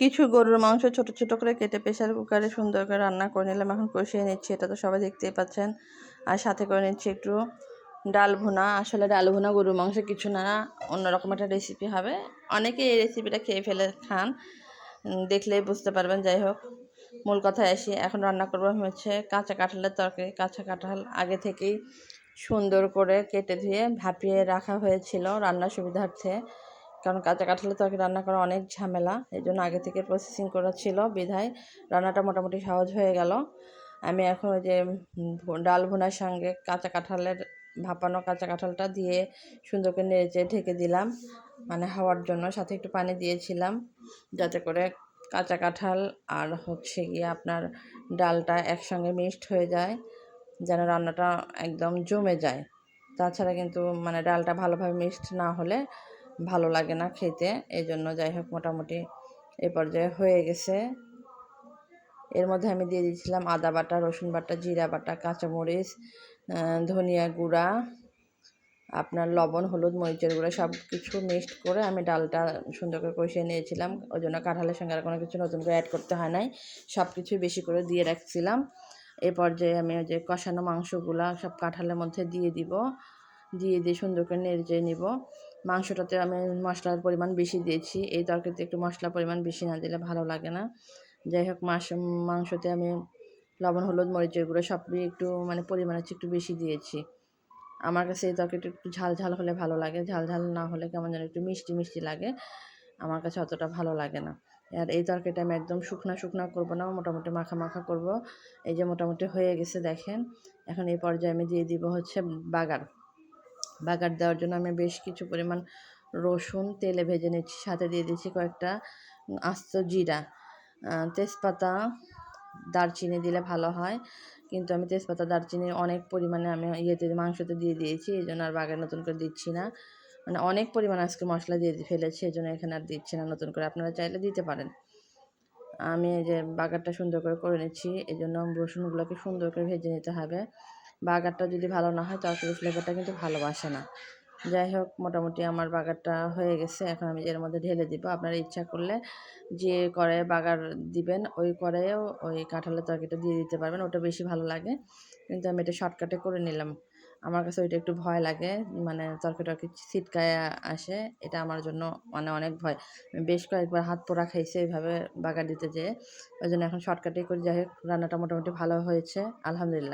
কিছু গরুর মাংস ছোট ছোট করে কেটে প্রেশার কুকারে সুন্দর করে রান্না করে নিলাম। এখন কষিয়ে নিচ্ছি, এটা তো সবাই দেখতেই পাচ্ছেন। আর সাথে করে নিচ্ছি একটু ডাল ভুনা। আসলে ডাল ভুনা গরুর মাংস কিছু না, অন্যরকম একটা রেসিপি হবে। অনেকে এই রেসিপিটা খেয়ে ফেলে খান দেখলেই বুঝতে পারবেন। যাই হোক, মূল কথায় আসি। এখন রান্না করব হচ্ছে কাঁচা কাঁঠালের তরকারি। কাঁচা কাঁঠাল আগে থেকেই সুন্দর করে কেটে ধুয়ে ভাপিয়ে রাখা হয়েছিল রান্নার সুবিধার্থে। কারণ কাঁচা কাঁঠালের তরকারি রান্না করা অনেক ঝামেলা এই জন্য আগে থেকে প্রসেসিং করা ছিল বিধায় রান্নাটা মোটামুটি সহজ হয়ে গেল। আমি এখন ওই যে ডাল ভুনার সঙ্গে কাঁচা কাঁঠালের ভাপানো কাঁচা কাঁঠালটা দিয়ে সুন্দর করে নেড়েচে ঢেকে দিলাম মানে হওয়ার জন্য সাথে একটু পানি দিয়েছিলাম, যাতে করে কাঁচা কাঁঠাল আর হচ্ছে গিয়ে আপনার ডালটা একসঙ্গে মিক্সড হয়ে যায়, যেন রান্নাটা একদম জমে যায়। তাছাড়া কিন্তু মানে ডালটা ভালোভাবে মিক্সড না হলে ভালো লাগে না খেতে এই জন্য যাই হোক মোটামুটি এ পর্যায়ে হয়ে গেছে। এর মধ্যে আমি দিয়ে দিয়েছিলাম আদা বাটা, রসুন বাটা, জিরা বাটা, কাঁচামরিচ ধনিয়া গুঁড়া, আপনার লবণ, হলুদ, মরিচের গুঁড়া সব কিছু মিক্সড করে আমি ডালটা সুন্দর করে কষিয়ে নিয়েছিলাম। ওই জন্য কাঁঠালের সঙ্গে আর কোনো কিছু নতুন করে অ্যাড করতে হয় নাই। সব কিছুই বেশি করে দিয়ে রাখছিলাম। এ পর্যায়ে আমি ওই যে কষানো মাংসগুলা সব কাঁঠালের মধ্যে দিয়ে দিব। দিয়ে দিয়ে সুন্দর করে নেড়ে নিব। মাংসটাতে আমি মশলার পরিমাণ বেশি দিয়েছি। এই তরকারিতে একটু মশলার পরিমাণ বেশি না দিলে ভালো লাগে না। যাই হোক, মাস, মাংসতে আমি লবণ, হলুদ, মরিচের গুঁড়ো সবই একটু মানে পরিমাণ হচ্ছে একটু বেশি দিয়েছি। আমার কাছে এই তরকারিটা একটু ঝাল ঝাল হলে ভালো লাগে। ঝাল ঝাল না হলে কেমন যেন একটু মিষ্টি মিষ্টি লাগে। আমার কাছে অতটা ভালো লাগে না। আর এই তরকারিটা আমি একদম শুকনা শুকনা করব না, মোটামুটি মাখা মাখা করব। এই যে মোটামুটি হয়ে গেছে, দেখেন। এখন এই পর্যায়ে আমি দিয়ে দিব হচ্ছে বাগার। বাগার দেওয়ার জন্য আমি বেশ কিছু পরিমাণ রসুন, তেলে ভেজে নিচ্ছি, সাথে দিয়ে দিচ্ছি কয়েকটা আস্ত জিরা। তেজপাতা, দারচিনি দিলে ভালো হয়। কিন্তু আমি তেজপাতা, দারচিনি অনেক পরিমাণে আমি ইয়েতে, মাংসতে দিয়ে দিয়েছি, এই জন্য আর বাগার নতুন করে দিচ্ছি না। মানে অনেক পরিমাণ আজকে মশলা দিয়ে ফেলেছি, এই জন্য এখানে আর দিচ্ছি না, নতুন করে। আপনারা চাইলে দিতে পারেন। আমি যে বাগারটা সুন্দর করে করে নিচ্ছি এই জন্য রসুনগুলোকে সুন্দর করে ভেজে নিতে হবে। বাগারটা যদি ভালো না হয়, তরকারি ফ্লেভারটা কিন্তু ভালোবাসে না। যাই হোক, মোটামুটি আমার বাগারটা হয়ে গেছে। এখন আমি এর মধ্যে ঢেলে দিব। আপনার ইচ্ছা করলে যে করে বাগার দিবেন, ওই করেও ওই কাঁঠালের তরকারিটা দিয়ে দিতে পারবেন। ওটা বেশি ভালো লাগে। কিন্তু আমি এটা শর্টকাটে করে নিলাম। আমার কাছে ওইটা একটু ভয় লাগে। মানে তরকারি টর্কে ছিটকায় আসে। এটা আমার জন্য মানে অনেক ভয়। বেশ কয়েকবার হাত পোড়া খাইছে এইভাবে বাগার দিতে যেয়ে। ওই জন্য এখন শর্টকাটেই করি। যাই হোক, রান্নাটা মোটামুটি ভালো হয়েছে। আলহামদুলিল্লাহ।